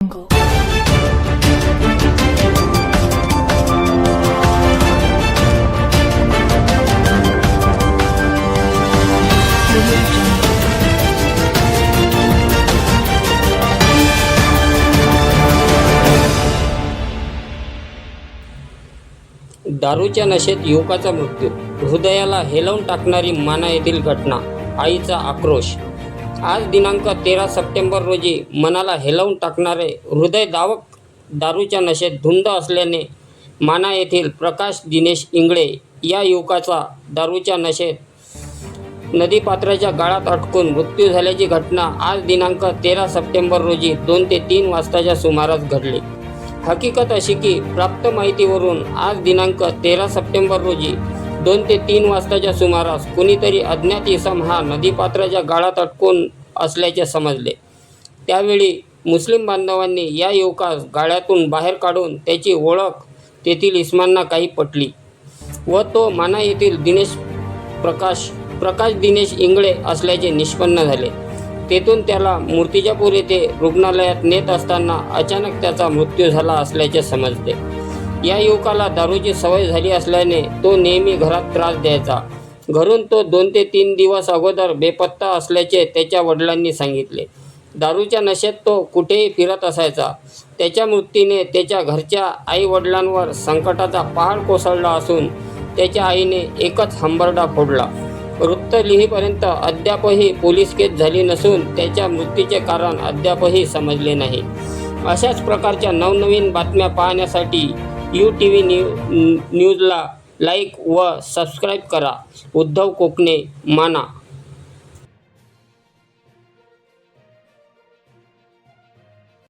jungle. दारूच्या नशेत युवकाचा मृत्यू हृदयाला हेलवून टाकणारी माना येथील घटना आईचा आक्रोश आज दिनांक तेरा सप्टेंबर रोजी मनाला हेलवून टाकणारे हृदयदावक दारूच्या नशेत धुंद असल्याने माना येथील प्रकाश दिनेश इंगळे या युवकाचा दारूच्या नशेत नदीपात्राच्या गाळात अटकून मृत्यू झाल्याची घटना आज दिनांक तेरा सप्टेंबर रोजी दोन ते तीन वाजताच्या सुमारास घडली. हकीकत अशी की प्राप्त माहितीवरून आज दिनांक तेरा सप्टेंबर रोजी दोन ते तीन वाजताच्या सुमारास कुणीतरी अज्ञात इसम हा नदीपात्राच्या गाळात अटकून असल्याचे समजले. त्यावेळी मुस्लिम बांधवांनी या युवकास गाळ्यातून बाहेर काढून त्याची ओळख तेथील इस्मांना काही पटली व तो माना येथील दिनेश प्रकाश प्रकाश दिनेश इंगळे असल्याचे निष्पन्न झाले. तेथून त्याला मूर्तिजापूर येथे रुग्णालयात नेत असताना अचानक त्याचा मृत्यू झाला असल्याचे समजते. या युवकाला दारूची सवय झाली असल्याने तो नेहमी घरात त्रास द्यायचा. घरून तो दोन ते तीन दिवस अगोदर बेपत्ता असल्याचे त्याच्या वडिलांनी सांगितले. दारूच्या नशेत तो कुठेही फिरत असायचा. त्याच्या मृत्यूने त्याच्या घरच्या आई वडिलांवर संकटाचा पहाड कोसळला असून त्याच्या आईने एकच हंबरडा फोडला. वृत्त लिहीपर्यंत अद्यापही पोलीस केस झाली नसून त्याच्या मृत्यूचे कारण अद्यापही समजले नाही. अशाच प्रकारच्या नवनवीन बातम्या पाहण्यासाठी यू टी व्ही न्यू न्यूजला लाईक व सबस्क्राईब करा. उद्धव कोकणे माना.